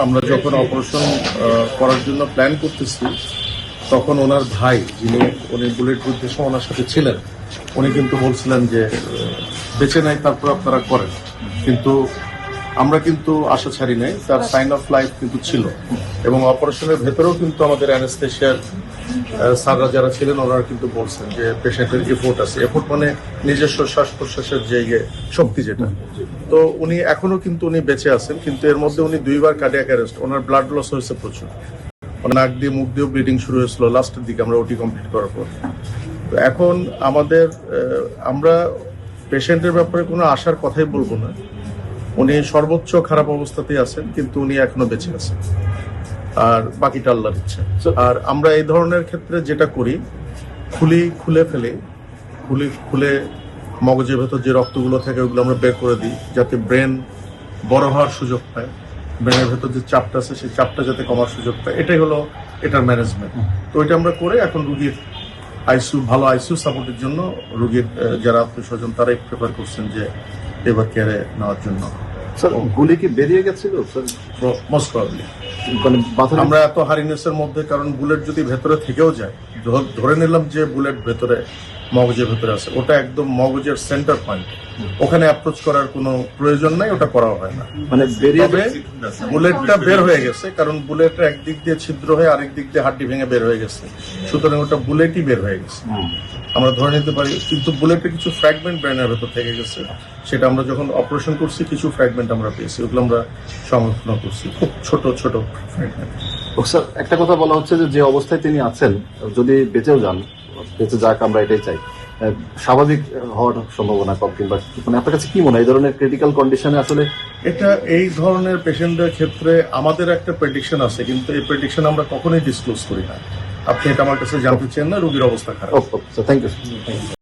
আমরা যখন অপারেশন করার জন্য প্ল্যান করতেছি, তখন ওনার ভাই, যিনি উনি বুলেট সময় ওনার সাথে ছিলেন, উনি কিন্তু বলছিলেন যে বেছে নাই তারপর আপনারা করেন। কিন্তু আমরা কিন্তু আশা ছাড়ি নাই তার সাইন অফ লাইফ কিন্তু ছিল। এবং অপারেশনের ভেতরেও কিন্তু আমাদের অ্যানেস্থেশিয়ার স্যাররা যারা ছিলেন ওনারা কিন্তু বলছেন যে পেশেন্টের এফোর্ট আছে। এফোর্ট মানে নিজস্ব শ্বাস প্রশ্বাসের যে ইয়ে, শক্তি যেটা। তো উনি এখনও কিন্তু উনি বেঁচে আছেন কিন্তু এর মধ্যে উনি দুইবার কার্ডিয়াক অ্যারেস্ট ওনার ব্লাড লস হয়েছে প্রচুর। নাক দিয়ে মুখ দিয়েও ব্লিডিং শুরু হয়েছিল লাস্টের দিকে আমরা ওটি কমপ্লিট করার পর। তো এখন আমাদের আমরা পেশেন্টের ব্যাপারে কোনো আশার কথাই বলব না। উনি সর্বোচ্চ খারাপ অবস্থাতেই আছেন কিন্তু উনি এখনও বেঁচে আছেন। আর বাকিটা আল্লাহর ইচ্ছা আর আমরা এই ধরনের ক্ষেত্রে যেটা করি খুলি খুলে ফেলে খুলি খুলে মগজের ভেতর যে রক্তগুলো থাকে ওগুলো আমরা বের করে দিই যাতে ব্রেন বড় হওয়ার সুযোগ পায়। ব্রেনের ভেতর যে চাপটা আছে সেই চাপটা যাতে কমার সুযোগ পায়। এটাই হলো এটার ম্যানেজমেন্ট তো এটা আমরা করে এখন রুগীর আইসিউ ভালো আইসিউ সাপোর্টের জন্য রুগীর যারা আত্মীয় স্বজন তারাই প্রেফার করছেন যে এবার কেয়ারে নেওয়ার জন্য। স্যার গুলি কি বেরিয়ে গেছিল? স্যার মোস্ট প্রবলি মানে মাথা আমরা এত হারিনেসের মধ্যে কারণ বুলেট যদি ভেতরে থেকেও যায় ধরে নিলাম যে বুলেট ভেতরে মগজের ভেতরে আছে। ওটা একদম মগজের সেন্টার পয়েন্ট ওখানে অ্যাপ্রোচ করার কোনো প্রয়োজন নাই ওটা করা হয় না। মানে বেরিয়ে বুলেটটা বের হয়ে গেছে কারণ বুলেটটা একদিক দিয়ে ছিদ্র হয়ে আরেক দিক দিয়ে হাড্ডি ভেঙে বের হয়ে গেছে। সুতরাং ওটা বুলেটই বের হয়ে গেছে। আমরা ধরে নিতে পারি কিন্তু বুলেটের কিছু ফ্র্যাগমেন্ট ব্রেনের ভেতর থেকে গেছে। সেটা আমরা যখন অপারেশন করছি কিছু ফ্র্যাগমেন্ট আমরা পেয়েছি। ওগুলো আমরা সংরক্ষণ করছি। খুব ছোট ছোট ফ্র্যাগমেন্ট স্যার একটা কথা বলা হচ্ছে যে যে অবস্থায় তিনি আছেন যদি বেঁচেও যান বেঁচে যাক আমরা এটাই চাই। স্বাভাবিক হওয়ার সম্ভাবনা কম কিংবা মানে আপনার কাছে কি মনে হয়? এই ধরনের ক্রিটিক্যাল কন্ডিশনে আসলে এটা এই ধরনের পেশেন্টের ক্ষেত্রে আমাদের একটা প্রেডিকশন আছে কিন্তু এই প্রেডিকশন আমরা কখনোই ডিসক্লোজ করি না। আপনি এটা আমার কাছে জানতে চান না রোগীর অবস্থা খারাপ। Thank you